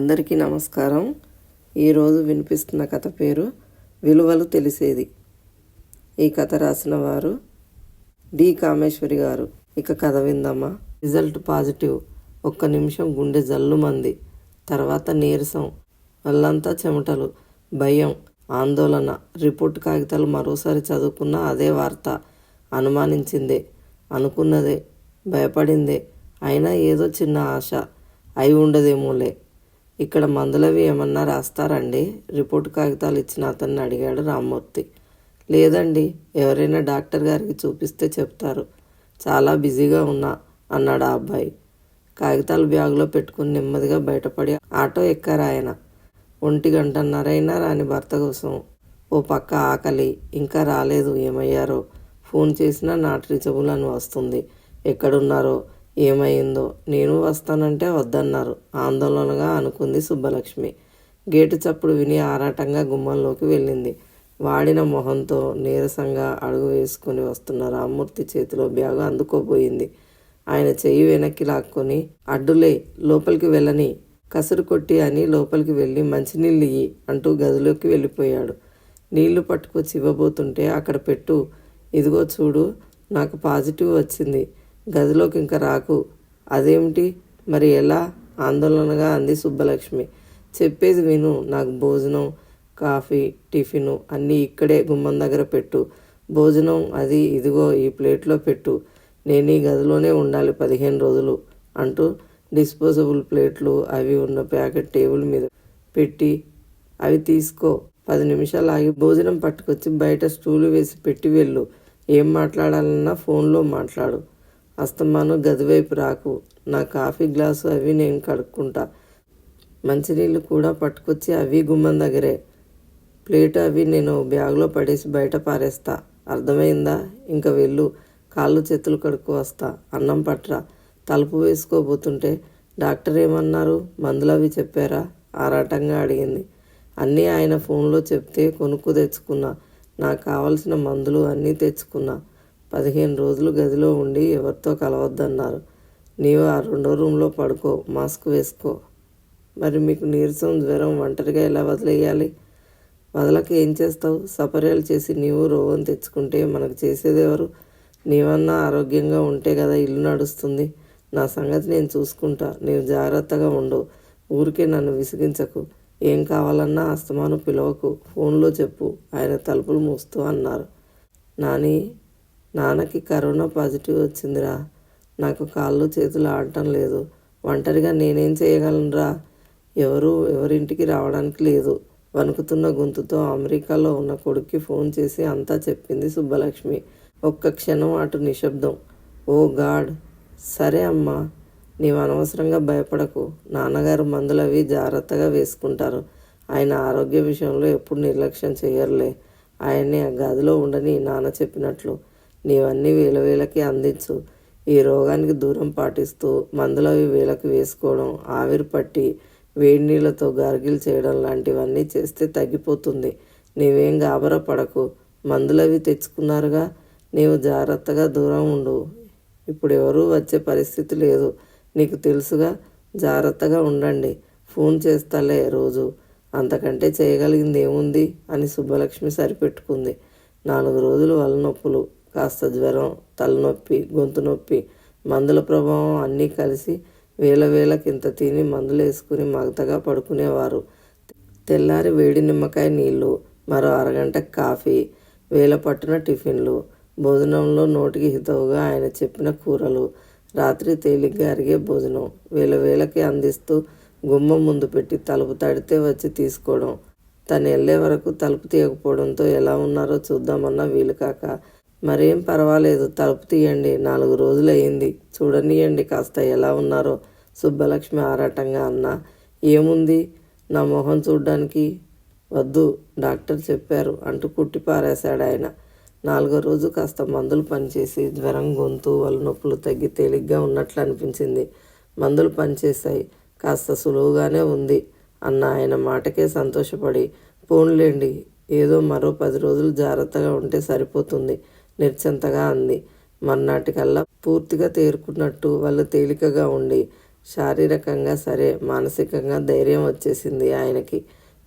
అందరికీ నమస్కారం. ఈరోజు వినిపిస్తున్న కథ పేరు విలువలు తెలిసేది. ఈ కథ రాసిన వారు డి కామేశ్వరి గారు. ఇక కథ విందమ్మా రిజల్ట్ పాజిటివ్. ఒక్క నిమిషం గుండె జల్లుమంది. తర్వాత నీరసం వల్లంతా చెమటలు భయం ఆందోళన రిపోర్ట్ కాగితాలు మరోసారి చదువుకున్న అదే వార్త. అనుమానించిందే అనుకున్నదే భయపడిందే. అయినా ఏదో చిన్న ఆశ. అయి ఉండదేమోలే. ఇక్కడ మందులవి ఏమన్నా రాస్తారండి? రిపోర్ట్ కాగితాలు ఇచ్చిన అతన్ని అడిగాడు రామ్మూర్తి. లేదండి ఎవరైనా డాక్టర్ గారికి చూపిస్తే చెప్తారు. చాలా బిజీగా ఉన్నా అన్నాడు ఆ అబ్బాయి. కాగితాలు బ్యాగులో పెట్టుకుని నెమ్మదిగా బయటపడి ఆటో ఎక్కారు ఆయన. ఒంటి గంటన్నరైనా రాని భర్త కోసం ఓ పక్క ఆకలి ఇంకా రాలేదు ఏమయ్యారో. ఫోన్ చేసినా నాట్ రీచబుల్ అని వస్తుంది. ఎక్కడున్నారో? ఏమైందో నేను వస్తానంటే వద్దన్నారు. ఆందోళనగా అనుకుంది సుబ్బలక్ష్మి. గేటు చప్పుడు విని ఆరాటంగా గుమ్మంలోకి వెళ్ళింది. వాడిన మొహంతో నీరసంగా అడుగు వేసుకుని వస్తున్న రామ్మూర్తి చేతిలో బ్యాగు అందుకోబోయింది. ఆయన చెయ్యి వెనక్కి లాక్కొని అడ్డులే లోపలికి వెళ్ళని కసురు కొట్టి అని లోపలికి వెళ్ళి మంచినీళ్ళు ఇయ్యి అంటూ గదిలోకి వెళ్ళిపోయాడు. నీళ్ళు పట్టుకొచ్చి ఇవ్వబోతుంటే అక్కడ పెట్టు. ఇదిగో చూడు నాకు పాజిటివ్ వచ్చింది. గదిలోకి ఇంకా రాకు. అదేమిటి? మరి ఎలా? ఆందోళనగా అంది సుబ్బలక్ష్మి. చెప్పేది విను. నాకు భోజనం కాఫీ టిఫిను అన్నీ ఇక్కడే గుమ్మం దగ్గర పెట్టు. భోజనం అది ఇదిగో ఈ ప్లేట్లో పెట్టు. నేను ఈ గదిలోనే ఉండాలి పదిహేను రోజులు అంటూ డిస్పోజబుల్ ప్లేట్లు అవి ఉన్న ప్యాకెట్ టేబుల్ మీద పెట్టి అవి తీసుకో. పది నిమిషాలు ఆగి భోజనం పట్టుకొచ్చి బయట స్టూలు వేసి పెట్టి వెళ్ళు. ఏం మాట్లాడాలన్నా ఫోన్లో మాట్లాడు. అస్తమాను గదివైపు రాకు. నా కాఫీ గ్లాసు అవి నేను కడుక్కుంటా. మంచినీళ్ళు కూడా పట్టుకొచ్చి అవి గుమ్మం దగ్గరే. ప్లేట్ అవి నేను బ్యాగ్లో పడేసి బయట పారేస్తా. అర్థమైందా? ఇంకా వెళ్ళు. కాళ్ళు చేతులు కడుక్కు వస్తా. అన్నం పట్రా. తలుపు వేసుకోబోతుంటే డాక్టర్ ఏమన్నారు? మందులు అవి చెప్పారా? ఆరాటంగా అడిగింది. అన్నీ ఆయన ఫోన్లో చెప్తే కొనుక్కు తెచ్చుకున్నా. నాకు కావలసిన మందులు అన్నీ తెచ్చుకున్నా. పదిహేను రోజులు గదిలో ఉండి ఎవరితో కలవద్దన్నారు. నీవు ఆ రెండో రూమ్లో పడుకో మాస్క్ వేసుకో. మరి మీకు నీరసం జ్వరం ఒంటరిగా ఎలా వదిలేయాలి? వదలక ఏం చేస్తావు? సపర్యాలు చేసి నీవు రోగం తెచ్చుకుంటే మనకు చేసేది ఎవరు? నీవన్నా ఆరోగ్యంగా ఉంటే కదా ఇల్లు నడుస్తుంది. నా సంగతి నేను చూసుకుంటా. నీవు జాగ్రత్తగా ఉండు. ఊరికే నన్ను విసిగించకు. ఏం కావాలన్నా అస్తమాను పిలవకు. ఫోన్లో చెప్పు. ఆయన తలుపులు మూస్తూ అన్నారు. నాని నాన్నకి కరోనా పాజిటివ్ వచ్చిందిరా. నాకు కాళ్ళు చేతులు ఆడటం లేదు. ఒంటరిగా నేనేం చేయగలనురా? ఎవరు ఎవరింటికి రావడానికి లేదు. వణుకుతున్న గొంతుతో అమెరికాలో ఉన్న కొడుక్కి ఫోన్ చేసి అంతా చెప్పింది సుబ్బలక్ష్మి. ఒక్క క్షణం అటు నిశ్శబ్దం. Oh god! సరే అమ్మా నీవు అనవసరంగా భయపడకు. నాన్నగారు మందులు అవి జాగ్రత్తగా వేసుకుంటారు. ఆయన ఆరోగ్య విషయంలో ఎప్పుడు నిర్లక్ష్యం చేయరులే. ఆయన్ని ఆ గదిలో ఉండని నాన్న చెప్పినట్లు. నీవన్నీ వేల వీలకి అందించు. ఈ రోగానికి దూరం పాటిస్తూ మందులవి వీలకు వేసుకోవడం ఆవిరి పట్టి వేడి నీళ్ళతో గార్గిల్ చేయడం లాంటివన్నీ చేస్తే తగ్గిపోతుంది. నీవేం గాబరా పడకు. మందులవి తెచ్చుకున్నారుగా. నీవు జాగ్రత్తగా దూరం ఉండు. ఇప్పుడు ఎవరూ వచ్చే పరిస్థితి లేదు. నీకు తెలుసుగా. జాగ్రత్తగా ఉండండి. ఫోన్ చేస్తాలే రోజు. అంతకంటే చేయగలిగింది ఏముంది అని సుబ్బలక్ష్మి సరిపెట్టుకుంది. నాలుగు రోజులు వలనొప్పులు. కాస్త జ్వరం తలనొప్పి గొంతు నొప్పి మందుల ప్రభావం అన్నీ కలిసి వేల వేలకింత తిని మందులు వేసుకుని మగతగా పడుకునేవారు. తెల్లారి వేడి నిమ్మకాయ నీళ్ళు మరో అరగంట కాఫీ వేల పట్టున టిఫిన్లు భోజనంలో నోటికి హితవుగా ఆయన చెప్పిన కూరలు రాత్రి తేలిగ్గా అరిగే భోజనం వేల వేలకి అందిస్తూ గుమ్మం ముందు పెట్టి తలుపు తడితే వచ్చి తీసుకోవడం తను వెళ్ళే వరకు తలుపు తీయకపోవడంతో ఎలా ఉన్నారో చూద్దామన్నా వీలు కాక మరేం పర్వాలేదు తలుపు తీయండి. నాలుగు రోజులు అయింది చూడనియండి కాస్త ఎలా ఉన్నారో. సుబ్బలక్ష్మి ఆరాటంగా అన్నా ఏముంది? నా మొహం చూడ్డానికి వద్దు డాక్టర్ చెప్పారు అంటూ కుట్టి పారేశాడు ఆయన. నాలుగో రోజు కాస్త మందులు పనిచేసి జ్వరం గొంతు వలనొప్పులు తగ్గి తేలిగ్గా ఉన్నట్లు అనిపించింది. మందులు పనిచేశాయి. కాస్త సులువుగానే ఉంది అన్న ఆయన మాటకే సంతోషపడి పోన్లేండి ఏదో మరో పది రోజులు జాగ్రత్తగా ఉంటే సరిపోతుంది. నిర్చంతగా అంది. మర్నాటికల్లా పూర్తిగా తేరుకున్నట్టు వాళ్ళు తేలికగా ఉండి శారీరకంగా సరే మానసికంగా ధైర్యం వచ్చేసింది ఆయనకి.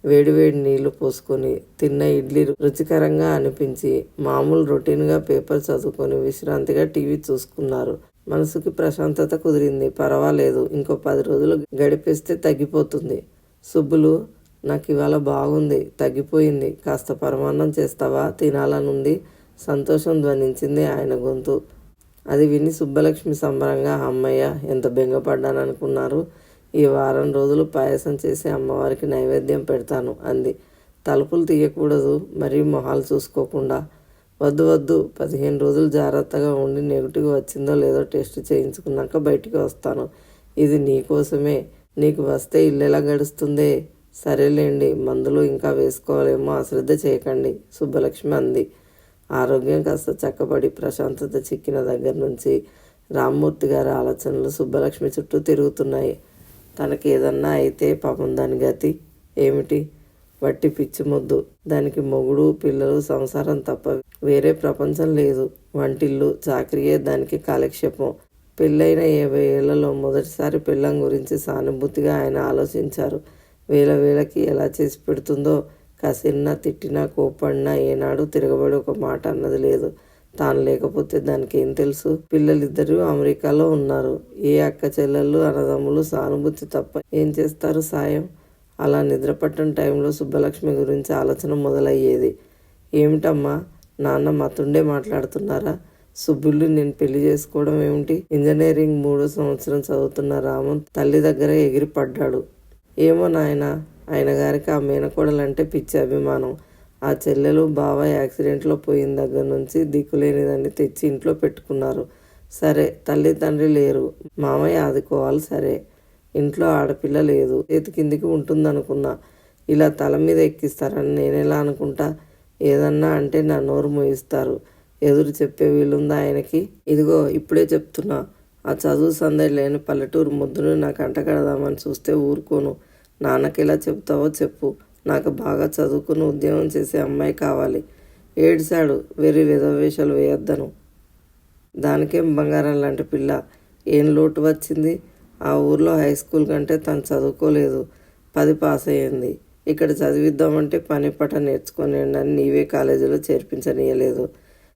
వేడివేడి నీళ్ళు పోసుకొని తిన్న ఇడ్లీ రుచికరంగా అనిపించి మామూలు రొటీన్గా పేపర్ చదువుకొని విశ్రాంతిగా టీవీ చూసుకున్నారు. మనసుకి ప్రశాంతత కుదిరింది. పర్వాలేదు ఇంకో పది రోజులు గడిపేస్తే తగ్గిపోతుంది. సుబ్బులు నాకు ఇవాళ బాగుంది తగ్గిపోయింది. కాస్త పరమాన్నం చేస్తావా? తినాలనుంది. సంతోషం ధ్వనించింది ఆయన గొంతు. అది విని సుబ్బలక్ష్మి సంబరంగా అమ్మయ్య ఎంత బెంగపడ్డాననుకున్నారు ఈ వారం రోజులు పాయసం చేసి అమ్మవారికి నైవేద్యం పెడతాను అంది. తలుపులు తీయకూడదు మరియు మొహాలు చూసుకోకుండా. వద్దు వద్దు పదిహేను రోజులు జాగ్రత్తగా ఉండి నెగిటివ్ వచ్చిందో లేదో టెస్ట్ చేయించుకున్నాక బయటికి వస్తాను. ఇది నీకోసమే నీకు వస్తే ఇల్లెలా గడుస్తుందే? సరేలేండి మందులు ఇంకా వేసుకోవాలేమో అశ్రద్ధ చేయకండి సుబ్బలక్ష్మి అంది. ఆరోగ్యం కాస్త చక్కబడి ప్రశాంతత చిక్కిన దగ్గర నుంచి రామ్మూర్తి గారి ఆలోచనలు సుబ్బలక్ష్మి చుట్టూ తిరుగుతున్నాయి. తనకి ఏదన్నా అయితే పాపం దాని గతి ఏమిటి? వట్టి పిచ్చి ముద్దు. దానికి మొగుడు పిల్లలు సంసారం తప్ప వేరే ప్రపంచం లేదు. వంటిల్లు చాకరియే దానికి కాలక్షేపం. పెళ్ళైన యాభై ఏళ్ళలో మొదటిసారి పెళ్ళం గురించి సానుభూతిగా ఆయన ఆలోచించారు. వేల వేలకి ఎలా చేసి పెడుతుందో కసిన్నా తిట్టినా కోపడినా ఏనాడు తిరగబడి ఒక మాట అన్నది లేదు. తాను లేకపోతే దానికి ఏం తెలుసు? పిల్లలిద్దరూ అమెరికాలో ఉన్నారు. ఏ అక్క చెల్లెళ్ళు అన్నదమ్ములు సానుభూతి తప్ప ఏం చేస్తారు సాయం? అలా నిద్రపట్టని టైంలో సుబ్బలక్ష్మి గురించి ఆలోచన మొదలయ్యేది. ఏమిటమ్మా నాన్న మతుండే మాట్లాడుతున్నారా? సుబ్బుల్లు నేను పెళ్ళి చేసుకోవడం ఏమిటి? ఇంజనీరింగ్ మూడో సంవత్సరం చదువుతున్న రామన్ తల్లి దగ్గర ఎగిరిపడ్డాడు. ఏమో నాయన ఆయన గారికి ఆ మేనకోడలంటే పిచ్చి అభిమానం. ఆ చెల్లెలు బావ యాక్సిడెంట్లో పోయిన దగ్గర నుంచి దిక్కులేనిదాన్ని తెచ్చి ఇంట్లో పెట్టుకున్నారు. సరే తల్లి తండ్రి లేరు. మామయ్య ఆదుకోవాలి సరే. ఇంట్లో ఆడపిల్ల లేదు. చేతి కిందికి ఉంటుందనుకున్నా. ఇలా తల మీద ఎక్కిస్తారని నేనెలా అనుకుంటా? ఏదన్నా అంటే నా నోరు మోయిస్తారు. ఎదురు చెప్పే వీలుందా ఆయనకి? ఇదిగో ఇప్పుడే చెప్తున్నా. ఆ చదువు సందడి లేని పల్లెటూరు ముద్దును నాకు అంటగడదామని చూస్తే ఊరుకోను. నాన్నకి ఎలా చెప్తావో చెప్పు. నాకు బాగా చదువుకుని ఉద్యోగం చేసే అమ్మాయి కావాలి. ఏడ్చాడు. వెర్రి విధవేషాలు వేయొద్దను. దానికేం బంగారం లాంటి పిల్ల. ఏం లోటు వచ్చింది? ఆ ఊర్లో హై స్కూల్ కంటే తను చదువుకోలేదు. పది పాస్ అయ్యింది. ఇక్కడ చదివిద్దామంటే పని పట నేర్చుకొని అని నీవే కాలేజీలో చేర్పించనీయలేదు.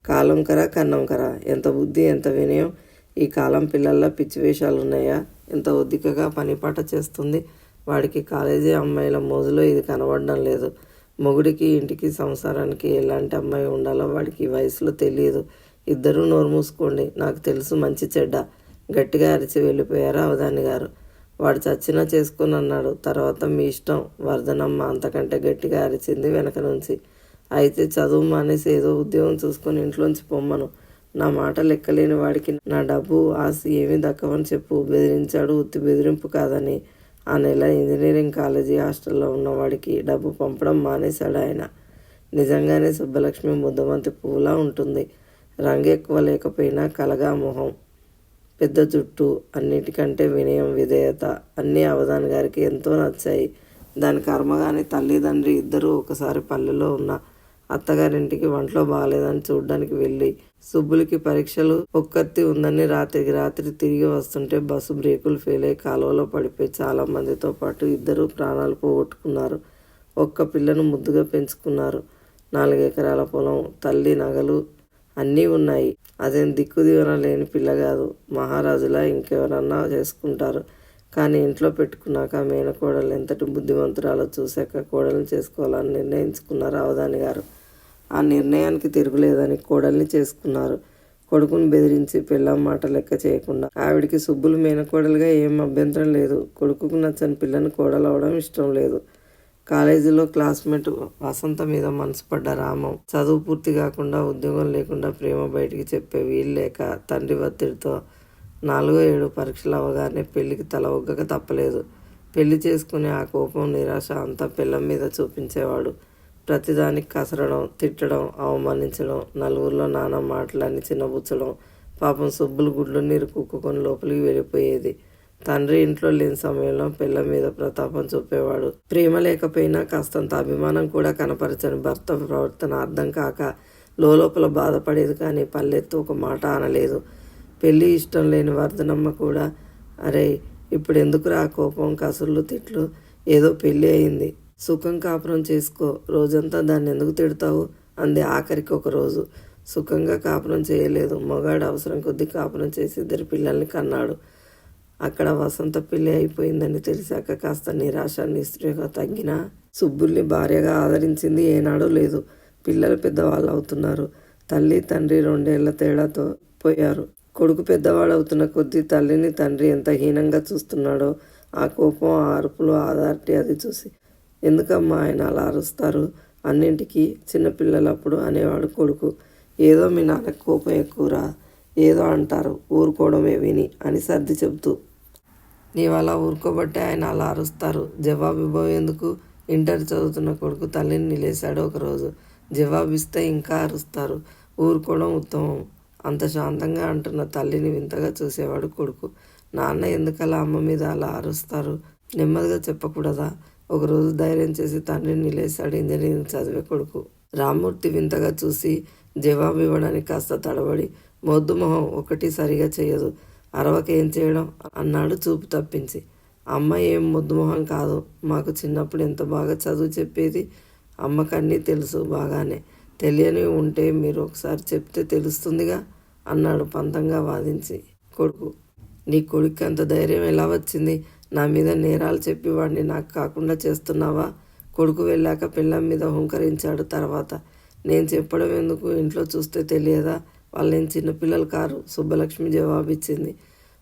కాలం కరా కన్నం కరా. ఎంత బుద్ధి ఎంత వినయం? ఈ కాలం పిల్లల్లో పిచ్చి వేషాలు ఉన్నాయా ఎంత ఒద్దికగా పని పాట చేస్తుంది? వాడికి కాలేజీ అమ్మాయిల మోజులో ఇది కనబడడం లేదు. మొగుడికి ఇంటికి సంసారానికి ఎలాంటి అమ్మాయి ఉండాలో వాడికి ఈ వయసులో తెలియదు. ఇద్దరూ నోరు మూసుకోండి. నాకు తెలుసు మంచి చెడ్డ. గట్టిగా అరిచి వెళ్ళిపోయారు అవధాని గారు. వాడు చచ్చినా చేసుకుని అన్నాడు. తర్వాత మీ ఇష్టం వర్ధనమ్మ అంతకంటే గట్టిగా అరిచింది వెనక నుంచి. అయితే చదువు మానేసి ఏదో ఉద్యోగం చూసుకొని ఇంట్లోంచి పొమ్మను. నా మాట లెక్కలేని వాడికి నా డబ్బు ఆశ ఏమీ దక్కవని చెప్పు. బెదిరించాడు ఉత్తి బెదిరింపు కాదని. ఆ నెల ఇంజనీరింగ్ కాలేజీ హాస్టల్లో ఉన్నవాడికి డబ్బు పంపడం మానేశాడు ఆయన. నిజంగానే సుబ్బలక్ష్మి ముద్దమంతి పువ్వులా ఉంటుంది. రంగు ఎక్కువ లేకపోయినా కలగా మొహం. పెద్ద జుట్టు అన్నిటికంటే వినయం విధేయత అన్నీ అవధాన్ గారికి ఎంతో నచ్చాయి. దాని కర్మగాని తల్లిదండ్రి ఇద్దరూ ఒకసారి పల్లెలో ఉన్న అత్తగారింటికి వంటలో బాగాలేదని చూడ్డానికి వెళ్ళి సుబ్బులకి పరీక్షలు ఒక్కత్తి ఉందని రాత్రికి రాత్రి తిరిగి వస్తుంటే బస్సు బ్రేకులు ఫెయిల్ అయి కాలువలో పడిపోయి చాలా మందితో పాటు ఇద్దరు ప్రాణాలు పోగొట్టుకున్నారు. ఒక్క పిల్లను ముద్దుగా పెంచుకున్నారు. నాలుగెకరాల పొలం తల్లి నగలు అన్నీ ఉన్నాయి. అదేం దిక్కు దివన లేని పిల్ల కాదు. మహారాజులా ఇంకెవరన్నా చేసుకుంటారు. కానీ ఇంట్లో పెట్టుకున్నాక మేనకోడలు ఎంతటి బుద్ధిమంతురాలో చూశాక కోడల్ని చేసుకోవాలని నిర్ణయించుకున్నారు అవధాని గారు. ఆ నిర్ణయానికి తిరుగులేదని కోడల్ని చేసుకున్నారు. కొడుకుని బెదిరించి పిల్లం మాట లెక్క చేయకుండా. ఆవిడికి సుబ్బులు మేనకోడలుగా ఏం అభ్యంతరం లేదు. కొడుకుకు నచ్చని పిల్లని కోడలవడం ఇష్టం లేదు. కాలేజీలో క్లాస్మేట్ వసంత మీద మనసు పడ్డ రామం చదువు పూర్తి కాకుండా ఉద్యోగం లేకుండా ప్రేమ బయటికి చెప్పే వీలు లేక తండ్రి ఒత్తిడితో నాలుగో ఏడు పరీక్షలు అవగానే పెళ్ళికి తల ఒగ్గక తప్పలేదు. పెళ్ళి చేసుకునే ఆ కోపం నిరాశ అంతా పిల్లం మీద చూపించేవాడు. ప్రతిదానికి కసరడం తిట్టడం అవమానించడం నలుగురిలో నానా మాటలన్నీ చిన్నబుచ్చడం పాపం సుబ్బులు గుడ్లు నీరు కుక్కుకొని లోపలికి వెళ్ళిపోయేది. తండ్రి ఇంట్లో లేని సమయంలో పిల్ల మీద ప్రతాపం చూపేవాడు. ప్రేమ లేకపోయినా కాస్తంత అభిమానం కూడా కనపరచని భర్త ప్రవర్తన అర్థం కాక లోపల బాధపడేది కానీ పల్లెత్తు ఒక మాట అనలేదు. పెళ్ళి ఇష్టం లేని వర్ధనమ్మ కూడా అరే ఇప్పుడు ఎందుకురా కోపం కసుర్లు తిట్లు? ఏదో పెళ్ళి అయింది. సుఖం కాపురం చేసుకో. రోజంతా దాన్ని ఎందుకు తిడతావు? అంది ఆఖరికి ఒక రోజు. సుఖంగా కాపురం చేయలేదు. మగాడు అవసరం కొద్దీ కాపురం చేసి ఇద్దరు పిల్లల్ని కన్నాడు. అక్కడ వసంత పెళ్ళి అయిపోయిందని తెలిసాక కాస్త నిరాశ నిస్పృహ తగ్గిన సుబ్బుల్ని భార్యగా ఆదరించింది ఏనాడో లేదు. పిల్లలు పెద్దవాళ్ళు అవుతున్నారు. తల్లి తండ్రి రెండేళ్ళ తేడాతో పోయారు. కొడుకు పెద్దవాడు అవుతున్న కొద్దీ తల్లిని తండ్రి ఎంత హీనంగా చూస్తున్నాడో ఆ కోపం ఆ అరుపులు ఆధార్టీ అది చూసి ఎందుకమ్మా ఆయన అలా అరుస్తారు? అన్నింటికీ చిన్నపిల్లలప్పుడు అనేవాడు కొడుకు. ఏదో మీ నాన్న కోపం ఎక్కువరా? ఏదో అంటారు. ఊరుకోవడమే విని అని సర్ది చెబుతూ. నీవు అలా ఊరుకోబట్టే ఆయన అలా అరుస్తారు. జవాబు ఇవ్వబోయేందుకు ఇంటర్ చదువుతున్న కొడుకు తల్లిని నిలేశాడు ఒకరోజు. జవాబిస్తే ఇంకా అరుస్తారు. ఊరుకోవడం ఉత్తమం. అంత శాంతంగా అంటున్న తల్లిని వింతగా చూసేవాడు కొడుకు. నాన్న ఎందుకలా అమ్మ మీద అలా అరుస్తారు? నెమ్మదిగా చెప్పకూడదా? ఒకరోజు ధైర్యం చేసి తండ్రిని లేశాడు ఇంజనీరింగ్ చదివే కొడుకు. రామ్మూర్తి వింతగా చూసి జవాబు ఇవ్వడానికి కాస్త తడబడి మొద్దు మొహం ఒకటి సరిగా చేయదు అరవక ఏం చేయడం? అన్నాడు చూపు తప్పించి. అమ్మ ఏం మొద్దు మొహం కాదు. మాకు చిన్నప్పుడు ఎంత బాగా చదువు చెప్పేది? అమ్మకన్నీ తెలుసు బాగానే. తెలియని ఉంటే మీరు ఒకసారి చెప్తే తెలుస్తుందిగా అన్నాడు పంతంగా వాదించి కొడుకు. నీ కొడుకు అంత ధైర్యం ఎలా వచ్చింది? నా మీద నేరాలు చెప్పి వాడిని నాకు కాకుండా చేస్తున్నావా? కొడుకు వెళ్ళాక పిల్లం మీద హుంకరించాడు తర్వాత. నేను చెప్పడం ఎందుకు ఇంట్లో చూస్తే తెలియదా? వాళ్ళేం చిన్నపిల్లలు కారు సుబ్బలక్ష్మి జవాబిచ్చింది.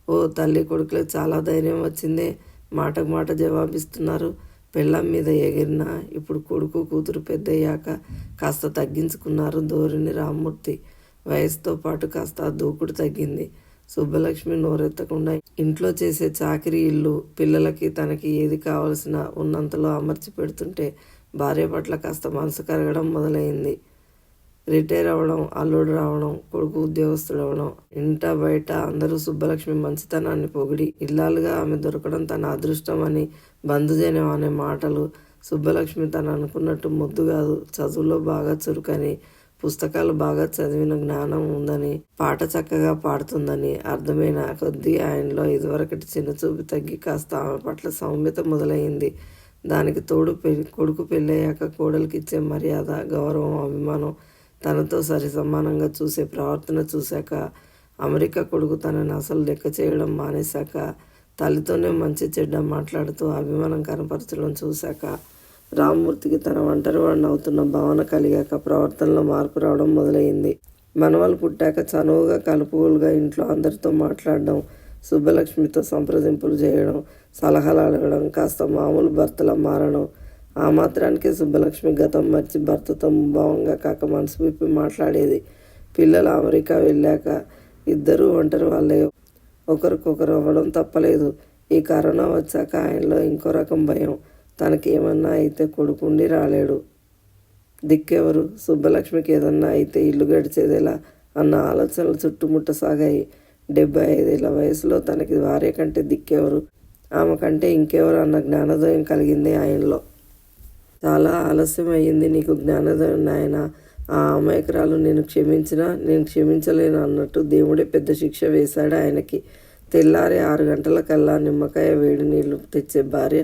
ఓ తల్లి కొడుకులకు చాలా ధైర్యం వచ్చిందే. మాటకు మాట జవాబిస్తున్నారు. పెళ్ళం మీద ఎగిరినా ఇప్పుడు కొడుకు కూతురు పెద్దయ్యాక కాస్త తగ్గించుకున్నారు ధోరణి రామ్మూర్తి. వయసుతో పాటు కాస్త దూకుడు తగ్గింది. సుబ్బలక్ష్మి నోరెత్తకుండా ఇంట్లో చేసే చాకరీ ఇల్లు పిల్లలకి తనకి ఏది కావలసిన ఉన్నంతలో అమర్చి పెడుతుంటే భార్య పట్ల కాస్త మనసు కరగడం మొదలైంది. రిటైర్ అవ్వడం అల్లుడు రావడం కొడుకు ఉద్యోగస్తుడు అవ్వడం ఇంట బయట అందరూ సుబ్బలక్ష్మి మంచితనాన్ని పొగిడి ఇల్లాలుగా ఆమె దొరకడం తన అదృష్టం అని బంధుజనం అనే మాటలు సుబ్బలక్ష్మి తను అనుకున్నట్టు ముద్దు కాదు చదువులో బాగా చురుకని పుస్తకాలు బాగా చదివిన జ్ఞానం ఉందని పాట చక్కగా పాడుతుందని అర్థమైన కొద్దీ ఆయనలో ఇదివరకటి చిన్న చూపు తగ్గి కాస్త ఆమె పట్ల సౌమ్యత మొదలైంది. దానికి తోడు పెళ్ళి కొడుకు పెళ్ళయ్యాక కోడలికి ఇచ్చే మర్యాద గౌరవం అభిమానం తనతో సరి సమానంగా చూసే ప్రవర్తన చూశాక అమెరికా కొడుకు తనని అసలు లెక్క చేయడం మానేశాక తల్లితోనే మంచి చెడ్డ మాట్లాడుతూ అభిమానం కనపరచడం చూశాక రామ్మూర్తికి తన ఒంటరి వాడిని అవుతున్న భావన కలిగాక ప్రవర్తనలో మార్పు రావడం మొదలైంది. మనవలు పుట్టాక చనువుగా కలుపుగోలుగా ఇంట్లో అందరితో మాట్లాడడం సుబ్బలక్ష్మితో సంప్రదింపులు చేయడం సలహాలు అడగడం కాస్త మామూలు భర్తలా మారడం ఆ మాత్రానికే సుబ్బలక్ష్మి గతం మర్చి భర్తతో ముభావంగా కాక మనసు విప్పి మాట్లాడేది. పిల్లలు అమెరికా వెళ్ళాక ఇద్దరూ ఒంటరి వాళ్ళే. ఒకరికొకరు అవ్వడం తప్పలేదు. ఈ కరోనా వచ్చాక ఆయనలో ఇంకో రకం భయం. తనకి ఏమన్నా అయితే కొడుకుండి రాలేడు. దిక్కెవరు? సుబ్బలక్ష్మికి ఏదన్నా అయితే ఇల్లు గడిచేదేలా అన్న ఆలోచనలు చుట్టుముట్ట సాగాయి డెబ్బై ఐదేళ్ళ వయసులో తనకి వారే కంటే దిక్కెవరు? ఆమె కంటే ఇంకెవరు అన్న జ్ఞానోదయం కలిగింది ఆయనలో. చాలా ఆలస్యం అయ్యింది నీకు జ్ఞానోదయం నాయన. ఆ అమాయకురాలు నేను క్షమించినా నేను క్షమించలేను అన్నట్టు దేవుడే పెద్ద శిక్ష వేశాడు ఆయనకి. తెల్లారి ఆరు గంటల కల్లా నిమ్మకాయ వేడి నీళ్ళు తెచ్చే భార్య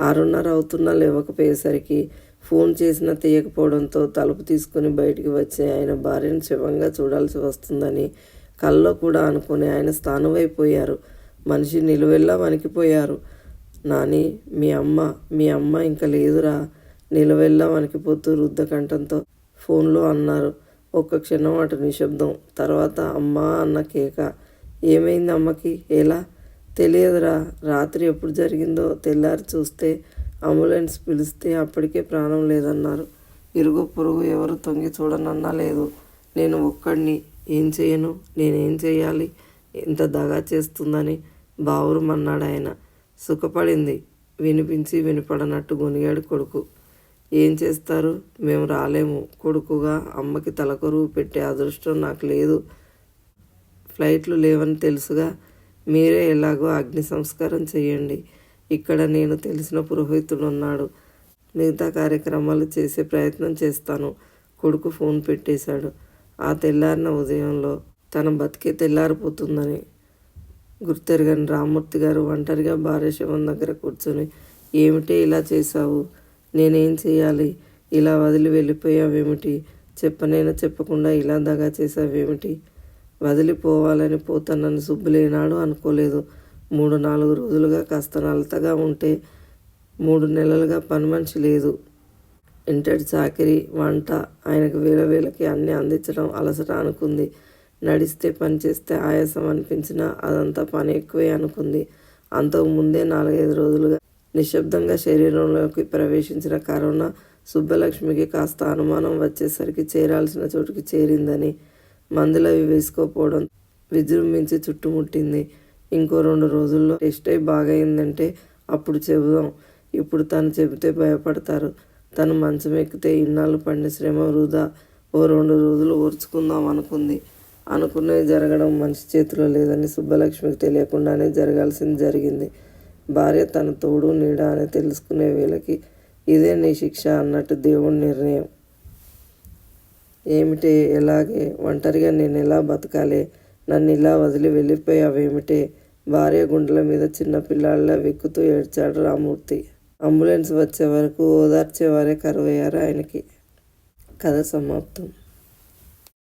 ఆరున్నర అవుతున్నా లేవకపోయేసరికి ఫోన్ చేసినా తీయకపోవడంతో తలుపు తీసుకుని బయటికి వచ్చే ఆయన భార్యను శుభంగా చూడాల్సి వస్తుందని కల్లో కూడా అనుకుని ఆయన స్థానమైపోయారు మనిషి నిలువెల్లా వణికిపోయారు. నాని మీ అమ్మ మీ అమ్మ ఇంకా లేదురా. నిలువెల్లా వణికిపోతూ రుద్దకంఠంతో ఫోన్లో అన్నారు. ఒక్క క్షణం అటు నిశ్శబ్దం. తర్వాత అమ్మా అన్న కేక. ఏమైంది అమ్మకి? ఎలా? తెలియదురా. రాత్రి ఎప్పుడు జరిగిందో తెల్లారి చూస్తే అంబులెన్స్ పిలిస్తే అప్పటికే ప్రాణం లేదన్నారు. ఇరుగు పొరుగు ఎవరు తొంగి చూడనన్నా లేదు. నేను ఒక్కడిని. ఏం చేయను? నేనేం చేయాలి? ఇంత దగా చేస్తుందని బావురుమన్నాడు ఆయన. సుఖపడింది. వినిపించి వినపడనట్టు గొనిగాడు కొడుకు. ఏం చేస్తారు? మేము రాలేము. కొడుకుగా అమ్మకి తలకొరువు పెట్టే అదృష్టం నాకు లేదు. ఫ్లైట్లు లేవని తెలుసుగా మీరే ఎలాగో అగ్ని సంస్కారం చేయండి. ఇక్కడ నేను తెలిసిన పురోహితుడు ఉన్నాడు. మిగతా కార్యక్రమాలు చేసే ప్రయత్నం చేస్తాను. కొడుకు ఫోన్ పెట్టేశాడు. ఆ తెల్లారిన ఉదయంలో తన బతికే తెల్లారిపోతుందని గుర్తెరగని రామ్మూర్తి గారు ఒంటరిగా భార్య శివం దగ్గర కూర్చొని ఏమిటే ఇలా చేశావు? నేనేం చేయాలి? ఇలా వదిలి వెళ్ళిపోయావేమిటి? చెప్పనైనా చెప్పకుండా ఇలా దగా చేసావేమిటి వదిలిపోవాలని పోతానని సుబ్బులేనాడు అనుకోలేదు. మూడు నాలుగు రోజులుగా కాస్త నలతగా ఉంటే మూడు నెలలుగా పని మనిషి లేదు. ఇంటెడ్ చాకిరి వంట ఆయనకు వేల వేలకి అన్నీ అందించడం అలసట అనుకుంది. నడిస్తే పని చేస్తే ఆయాసం అనిపించినా అదంతా పని ఎక్కువే అనుకుంది. అంతకు ముందే నాలుగైదు రోజులుగా నిశ్శబ్దంగా శరీరంలోకి ప్రవేశించిన కరోనా సుబ్బలక్ష్మికి కాస్త అనుమానం వచ్చేసరికి చేరాల్సిన చోటుకి చేరిందని మందులు అవి వేసుకోపోవడం విజృంభించి చుట్టుముట్టింది. ఇంకో రెండు రోజుల్లో టెస్ట్ అయి బాగయిందంటే అప్పుడు చెబుదాం. ఇప్పుడు తను చెబితే భయపడతారు. తను మంచం ఎక్కితే ఇన్నాళ్ళు పడిన శ్రమ వృధా. ఓ రెండు రోజులు ఓర్చుకుందాం అనుకుంది. అనుకున్నది జరగడం మనిషి చేతిలో లేదని సుబ్బలక్ష్మికి తెలియకుండానే జరగాల్సింది జరిగింది. భార్య తన తోడు నీడ అని తెలుసుకునే వేళకి ఇదే నీ శిక్ష అన్నట్టు దేవుడి నిర్ణయం. ఏమిటి ఎలాగే? ఒంటరిగా నేను ఎలా బతకాలి? నన్ను ఇలా వదిలి వెళ్ళిపోయావేమిటి? భార్య గుండెల మీద చిన్న పిల్లాళ్ళ వెక్కుతూ ఏడ్చాడు రామూర్తి. అంబులెన్స్ వచ్చే వరకు ఓదార్చేవారే కరువయ్యారు ఆయనకి. కథ సమాప్తం.